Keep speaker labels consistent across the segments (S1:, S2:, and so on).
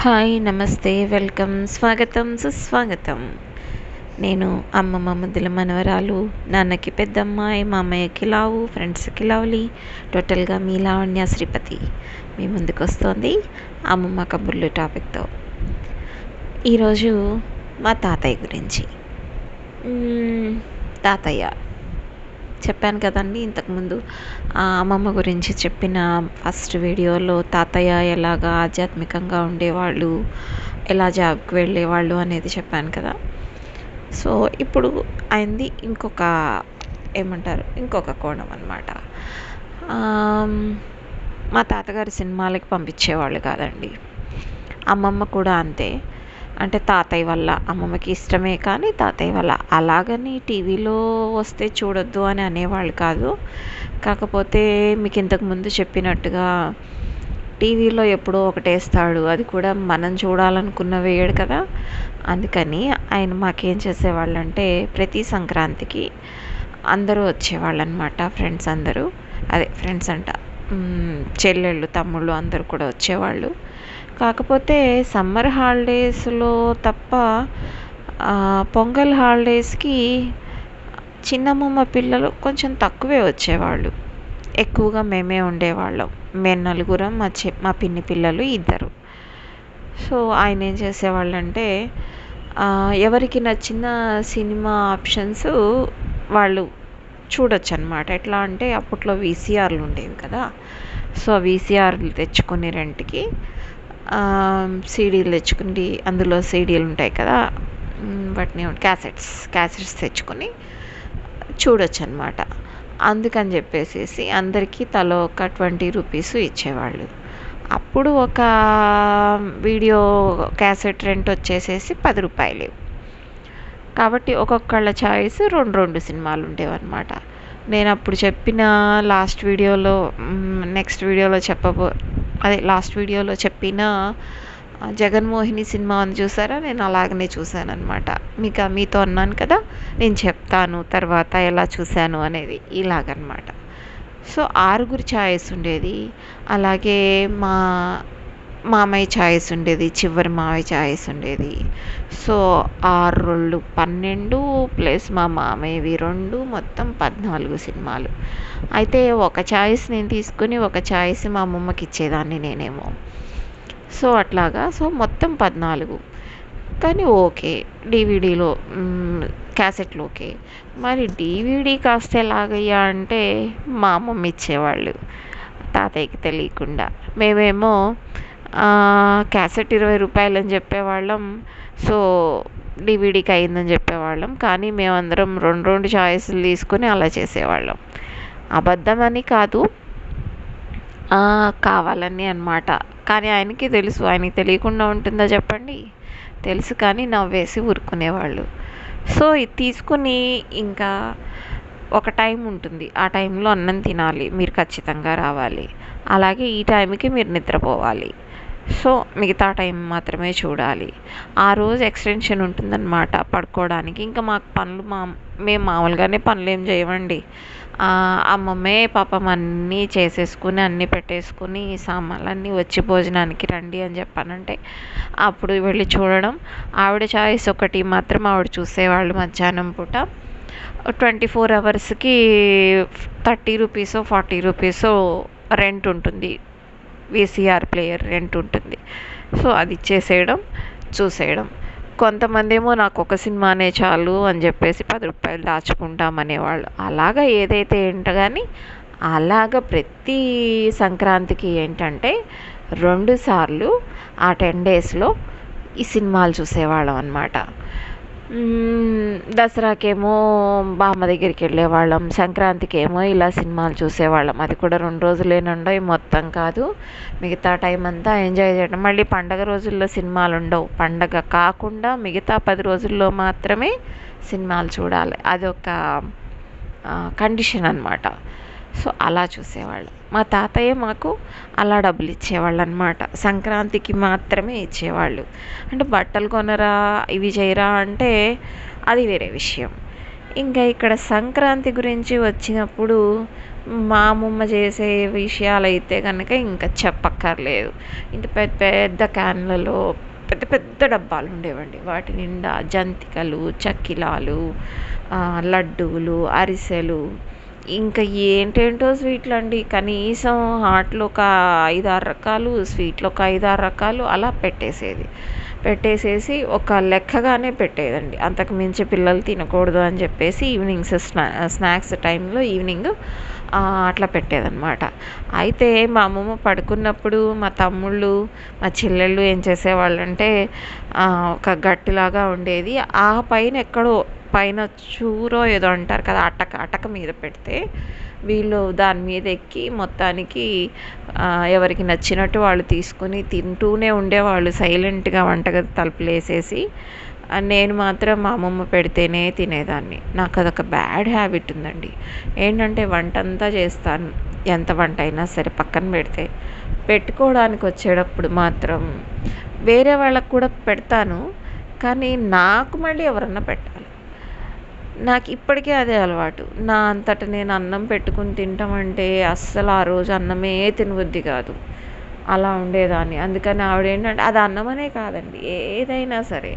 S1: Hi నమస్తే welcome స్వాగతం సుస్వాగతం. నేను అమ్మమ్మ ముద్దుల మనవరాలు నాన్నకి పెద్దమ్మాయి మా అమ్మయ్యకి లావు ఫ్రెండ్స్కి లావులి టోటల్గా మీ లావణ్య శ్రీపతి. మీ ముందుకు వస్తోంది అమ్మమ్మ కబుర్లు టాపిక్తో. ఈరోజు మా తాతయ్య గురించి. తాతయ్య చెప్పాను కదండి ఇంతకుముందు ఆ అమ్మమ్మ గురించి చెప్పిన ఫస్ట్ వీడియోలో తాతయ్య ఎలాగా ఆధ్యాత్మికంగా ఉండేవాళ్ళు ఎలా జాబ్కి వెళ్ళేవాళ్ళు అనేది చెప్పాను కదా. సో ఇప్పుడు అయింది ఇంకొక ఏమంటారు ఇంకొక కోణం అనమాట మా తాతగారు సినిమాలకి పంపించేవాళ్ళు కాదండి. అమ్మమ్మ కూడా అంతే. అంటే తాతయ్య వల్ల అమ్మమ్మకి ఇష్టమే కానీ తాతయ్య వల్ల. అలాగని టీవీలో వస్తే చూడొద్దు అని అనేవాళ్ళు కాదు. కాకపోతే మీకు ఇంతకుముందు చెప్పినట్టుగా టీవీలో ఎప్పుడో ఒకటేస్తాడు. అది కూడా మనం చూడాలనుకున్న వేయడు కదా. అందుకని ఆయన మాకేం చేసేవాళ్ళు అంటే ప్రతి సంక్రాంతికి అందరూ వచ్చేవాళ్ళు అనమాట ఫ్రెండ్స్ అందరూ. అదే ఫ్రెండ్స్ అంట. చెల్లెళ్ళు తమ్ముళ్ళు అందరూ కూడా వచ్చేవాళ్ళు. కాకపోతే సమ్మర్ హాలిడేస్లో తప్ప పొంగల్ హాలిడేస్కి చిన్నమ్మమ్మ పిల్లలు కొంచెం తక్కువే వచ్చేవాళ్ళు. ఎక్కువగా మేమే ఉండేవాళ్ళం. మేము నలుగురం మా చె మా పిన్ని పిల్లలు ఇద్దరు. సో ఆయన ఏం చేసేవాళ్ళంటే ఎవరికి నచ్చిన సినిమా ఆప్షన్స్ వాళ్ళు చూడొచ్చు అనమాట ఎట్లా అంటే అప్పట్లో వీసీఆర్లు ఉండేవి కదా. సో వీసీఆర్లు తెచ్చుకుని రెంట్కి సీడీలు తెచ్చుకుండి అందులో సీడీలు ఉంటాయి కదా వాటిని క్యాసెట్స్ క్యాసెట్స్ తెచ్చుకొని చూడొచ్చు అనమాట అందుకని చెప్పేసి అందరికీ తలో ఒక ట్వంటీ రూపీస్ ఇచ్చేవాళ్ళు. అప్పుడు ఒక వీడియో క్యాసెట్ రెంట్ వచ్చేసేసి పది రూపాయలు. కాబట్టి ఒక్కొక్కళ్ళ చాయిస్ రెండు రెండు సినిమాలు ఉండేవన్నమాట. నేను అప్పుడు చెప్పిన లాస్ట్ వీడియోలో నెక్స్ట్ వీడియోలో చెప్పబో అదే లాస్ట్ వీడియోలో చెప్పిన జగన్మోహిని సినిమా అని చూసారా? నేను అలాగనే చూశాను అనమాట మీకు మీతో అన్నాను కదా నేను చెప్తాను తర్వాత ఎలా చూశాను అనేది ఇలాగనమాట సో ఆరుగురు ఛాయిస్ ఉండేది. అలాగే మా మామయ్య ఛాయిస్ ఉండేది చివరి మామయ్య ఛాయిస్ ఉండేది. సో ఆరు రెండు పన్నెండు ప్లస్ మా మామయ్యవి రెండు మొత్తం పద్నాలుగు సినిమాలు. అయితే ఒక ఛాయిస్ నేను తీసుకుని ఒక ఛాయిస్ మా అమ్మమ్మకి ఇచ్చేదాన్ని నేనేమో. సో అట్లాగా. సో మొత్తం పద్నాలుగు. కానీ ఓకే. డివిడీలో క్యాసెట్లు ఓకే. మరి డీవీడీ కాస్త ఎలాగయ్యా అంటే మా అమ్మమ్మ ఇచ్చేవాళ్ళు. తాతయ్యకి తెలియకుండా. మేమేమో క్యాసెట్ ఇరవై రూపాయలు అని చెప్పేవాళ్ళం. సో డివిడీకి అయిందని చెప్పేవాళ్ళం. కానీ మేమందరం రెండు రెండు చాయిస్లు తీసుకుని అలా చేసేవాళ్ళం. అబద్ధం అని కాదు కావాలని అనమాట కానీ ఆయనకి తెలుసు. ఆయనకి తెలియకుండా ఉంటుందా చెప్పండి? తెలుసు కానీ నవ్వేసి ఊరుకునేవాళ్ళు. సో ఇది తీసుకుని ఇంకా ఒక టైం ఉంటుంది. ఆ టైంలో అన్నం తినాలి. మీరు ఖచ్చితంగా రావాలి. అలాగే ఈ టైంకి మీరు నిద్రపోవాలి. సో మిగతా టైం మాత్రమే చూడాలి. ఆ రోజు ఎక్స్టెన్షన్ ఉంటుందన్నమాట పడుకోవడానికి. ఇంకా మాకు పనులు మా మేము మామూలుగానే పనులు ఏం చేయమండి అమ్మమ్మే పాపం అన్నీ చేసేసుకుని అన్నీ పెట్టేసుకుని సామాన్లన్నీ వచ్చి భోజనానికి రండి అని చెప్పానంటే అప్పుడు వెళ్ళి చూడడం. ఆవిడ చాయిస్ ఒకటి మాత్రం ఆవిడ చూసేవాళ్ళు మధ్యాహ్నం పూట. ట్వంటీ ఫోర్ అవర్స్కి థర్టీ రూపీసో ఫార్టీ రూపీసో రెంట్ ఉంటుంది. వీసీఆర్ ప్లేయర్ రెంట్ ఉంటుంది. సో అది ఇచ్చేసేయడం చూసేయడం. కొంతమంది ఏమో నాకు ఒక సినిమానే చాలు అని చెప్పేసి పది రూపాయలు దాచుకుంటామనేవాళ్ళు అలాగా ఏదైతే ఏంటో కానీ అలాగ ప్రతి సంక్రాంతికి ఏంటంటే రెండు సార్లు ఆ టెన్ డేస్లో ఈ సినిమాలు చూసేవాళ్ళం అనమాట దసరాకేమో బామ్మ దగ్గరికి వెళ్ళేవాళ్ళం సంక్రాంతికి ఏమో ఇలా సినిమాలు చూసేవాళ్ళం. అది కూడా రెండు రోజులేనుండవు మొత్తం కాదు. మిగతా టైం అంతా ఎంజాయ్ చేయడం మళ్ళీ పండగ రోజుల్లో సినిమాలు ఉండవు. పండగ కాకుండా మిగతా పది రోజుల్లో మాత్రమే సినిమాలు చూడాలి. అదొక కండిషన్ అన్నమాట. సో అలా చూసేవాళ్ళు. మా తాతయ్య మాకు అలా డబ్బులు ఇచ్చేవాళ్ళు అనమాట సంక్రాంతికి మాత్రమే ఇచ్చేవాళ్ళు. అంటే బట్టలు కొనరా ఇవి చేయరా అంటే అది వేరే విషయం. ఇంకా ఇక్కడ సంక్రాంతి గురించి వచ్చినప్పుడు మా అమ్మమ్మ చేసే విషయాలైతే కనుక ఇంకా చెప్పక్కర్లేదు. ఇంత పెద్ద పెద్ద క్యాన్లలో పెద్ద పెద్ద డబ్బాలు ఉండేవండి వాటి నిండా జంతికలు చక్కిలాలు లడ్డూలు అరిసెలు ఇంకా ఏంటేంటో స్వీట్లు అండి కనీసం హాట్లో ఒక ఐదారు రకాలు స్వీట్లో ఒక ఐదారు రకాలు అలా పెట్టేసేది. పెట్టేసేసి ఒక లెక్కగానే పెట్టేదండి. అంతకు మించి పిల్లలు తినకూడదు అని చెప్పేసి ఈవినింగ్స్ స్నా స్నాక్స్ టైంలో ఈవినింగ్ అట్లా పెట్టేదన్నమాట. అయితే మా అమ్మమ్మ పడుకున్నప్పుడు మా తమ్ముళ్ళు మా చెల్లెళ్ళు ఏం చేసేవాళ్ళు అంటే ఒక గట్టిలాగా ఉండేది. ఆ పైన ఎక్కడో పైన చూరో ఏదో అంటారు కదా అటక అటక మీద పెడితే వీళ్ళు దాని మీద ఎక్కి మొత్తానికి ఎవరికి నచ్చినట్టు వాళ్ళు తీసుకుని తింటూనే ఉండేవాళ్ళు. సైలెంట్గా వంటగది తలుపులు వేసేసి నేను మాత్రం మా అమ్మమ్మ పెడితేనే తినేదాన్ని. నాకు అదొక బ్యాడ్ హ్యాబిట్ ఉందండి. ఏంటంటే వంట అంతా చేస్తాను ఎంత వంట అయినా సరే పక్కన పెడితే. పెట్టుకోవడానికి వచ్చేటప్పుడు మాత్రం వేరే వాళ్ళకు కూడా పెడతాను కానీ నాకు మళ్ళీ ఎవరన్నా పెట్టాలి నాకు ఇప్పటికే అదే అలవాటు. నా అంతట నేను అన్నం పెట్టుకుని తింటామంటే అస్సలు ఆ రోజు అన్నమే తినబుద్ధి కాదు. అలా ఉండేదాన్ని. అందుకని ఆవిడ ఏంటంటే అది అన్నమనే కాదండి ఏదైనా సరే.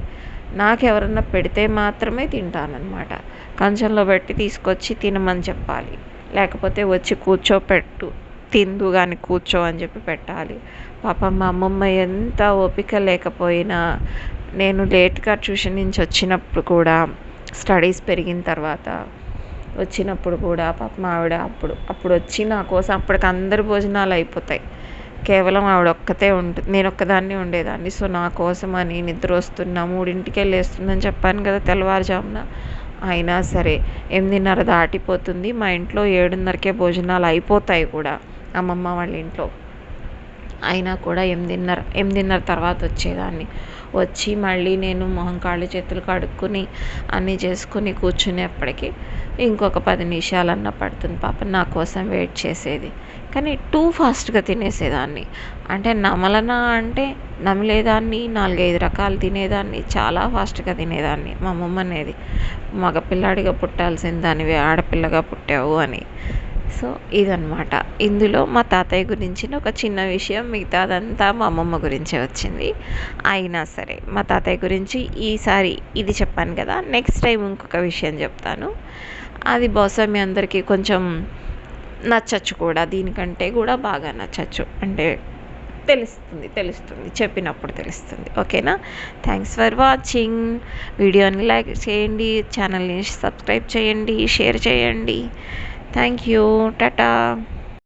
S1: నాకు ఎవరన్నా పెడితే మాత్రమే తింటానన్నమాట. కంచంలో పెట్టి తీసుకొచ్చి తినమని చెప్పాలి. లేకపోతే వచ్చి కూర్చోపెట్టు. తిందు కానీ కూర్చో అని చెప్పి పెట్టాలి. పాపం మా అమ్మమ్మ ఎంత ఓపిక లేకపోయినా నేను లేట్గా ట్యూషన్ నుంచి వచ్చినప్పుడు కూడా స్టడీస్ పెరిగిన తర్వాత వచ్చినప్పుడు కూడా పాపం ఆవిడ అప్పుడు అప్పుడు వచ్చి నా కోసం అప్పటికి అందరి భోజనాలు అయిపోతాయి. కేవలం ఆవిడ ఒక్కతే ఉంటుంది నేను ఒక్కదాన్ని ఉండేదాన్ని. సో నా కోసం అని నిద్ర వస్తున్నా మూడింటికి వెళ్ళేస్తుందని చెప్పాను కదా తెల్లవారుజామున. అయినా సరే ఎనిమిదిన్నర దాటిపోతుంది. మా ఇంట్లో ఏడున్నరకే భోజనాలు అయిపోతాయి కూడా. అమ్మమ్మ వాళ్ళ ఇంట్లో. అయినా కూడా ఎనిమిదిన్నర ఎనిమిదిన్నర తర్వాత వచ్చేదాన్ని. వచ్చి మళ్ళీ నేను మొహం కాళ్ళు చేతులు కడుక్కొని అన్నీ చేసుకుని కూర్చునేప్పటికి ఇంకొక పది నిమిషాలన్నా పడుతుంది పాప నా కోసం వెయిట్ చేసేది. కానీ టూ ఫాస్ట్గా తినేసేదాన్ని. అంటే నమలనా అంటే నమిలేదాన్ని నాలుగైదు రకాలు తినేదాన్ని చాలా ఫాస్ట్గా తినేదాన్ని. మా అమ్మమ్మ అనేది మగపిల్లాడిగా పుట్టాల్సిన దానివి ఆడపిల్లగా పుట్టావు అని. సో ఇదనమాట ఇందులో మా తాతయ్య గురించిన ఒక చిన్న విషయం మిగతాదంతా మా అమ్మమ్మ గురించే వచ్చింది. అయినా సరే మా తాతయ్య గురించి ఈసారి ఇది చెప్పాను కదా నెక్స్ట్ టైం ఇంకొక విషయం చెప్తాను. అది బహుశా మీ అందరికీ కొంచెం నచ్చచ్చు కూడా దీనికంటే కూడా బాగా నచ్చచ్చు. అంటే తెలుస్తుంది తెలుస్తుంది చెప్పినప్పుడు తెలుస్తుంది. ఓకేనా? Thanks for watching. వీడియోని లైక్ చేయండి ఛానల్ని సబ్స్క్రైబ్ చేయండి షేర్ చేయండి. thank you. Tata.